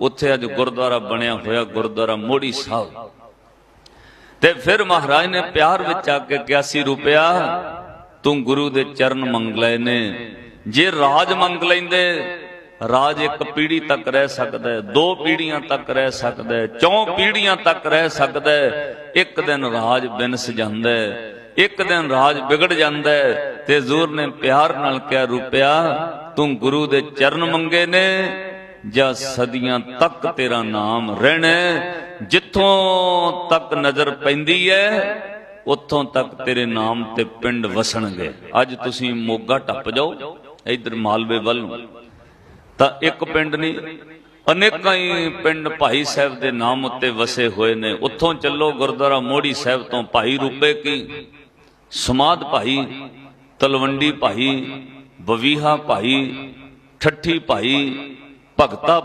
ਉੱਥੇ ਅੱਜ ਗੁਰਦੁਆਰਾ ਬਣਿਆ ਹੋਇਆ, ਗੁਰਦੁਆਰਾ ਮੋੜੀ ਸਾਹਿਬ। ਤੇ ਫਿਰ ਮਹਾਰਾਜ ਨੇ ਪਿਆਰ ਵਿੱਚ ਆ ਕੇ 81 ਰੁਪਿਆ, ਤੂੰ ਗੁਰੂ ਦੇ ਚਰਨ ਮੰਗ ਲਏ ਨੇ ਜੇ ਰਾਜ ਮੰਗ ਲੈਂਦੇ, ਰਾਜ ਇੱਕ ਪੀੜ੍ਹੀ ਤੱਕ ਰਹਿ ਸਕਦਾ ਹੈ, ਦੋ ਪੀੜੀਆਂ ਤੱਕ ਰਹਿ ਸਕਦਾ ਹੈ, ਚੌਂ ਪੀੜੀਆਂ ਤੱਕ ਰਹਿ ਸਕਦਾ ਹੈ, ਇੱਕ ਦਿਨ ਰਾਜ ਬਿਨਸ ਜਾਂਦਾ ਹੈ, ਇੱਕ ਦਿਨ ਰਾਜ ਵਿਗੜ ਜਾਂਦਾ ਹੈ। ਤੇ ਹਜ਼ੂਰ ਨੇ ਪਿਆਰ ਨਾਲ ਕਿਹਾ, ਰੁਪਿਆ, ਤੂੰ ਗੁਰੂ ਦੇ ਚਰਨ ਮੰਗੇ ਨੇ ਜਾਂ ਸਦੀਆਂ ਤੱਕ ਤੇਰਾ ਨਾਮ ਰਹਿਣਾ ਜਿੱਥੋਂ ਤੱਕ ਨਜ਼ਰ ਪੈਂਦੀ ਹੈ, ਉੱਥੋਂ ਤੱਕ ਤੇਰੇ ਨਾਮ ਤੇ ਪਿੰਡ ਵਸਣਗੇ। ਅੱਜ ਤੁਸੀਂ ਮੋਗਾ ਟੱਪ ਜਾਓ, ਇਧਰ ਮਾਲਵੇ ਵੱਲ ਨੂੰ। ਤਾਂ ਇੱਕ ਪਿੰਡ ਨਹੀਂ, ਅਨੇਕਾਂ ਹੀ ਪਿੰਡ ਭਾਈ ਸਾਹਿਬ ਦੇ ਨਾਮ ਉੱਤੇ ਵਸੇ ਹੋਏ ਨੇ। ਉੱਥੋਂ ਚੱਲੋ ਗੁਰਦੁਆਰਾ ਮੋੜੀ ਸਾਹਿਬ ਤੋਂ ਭਾਈ ਰੂਪੇ ਕੀ ਸਮਾਦ ਭਾਈ, ਤਲਵੰਡੀ ਭਾਈ, ਬਵੀਹਾ ਭਾਈ, ਠੱਠੀ ਭਾਈ ਭਗਤਾ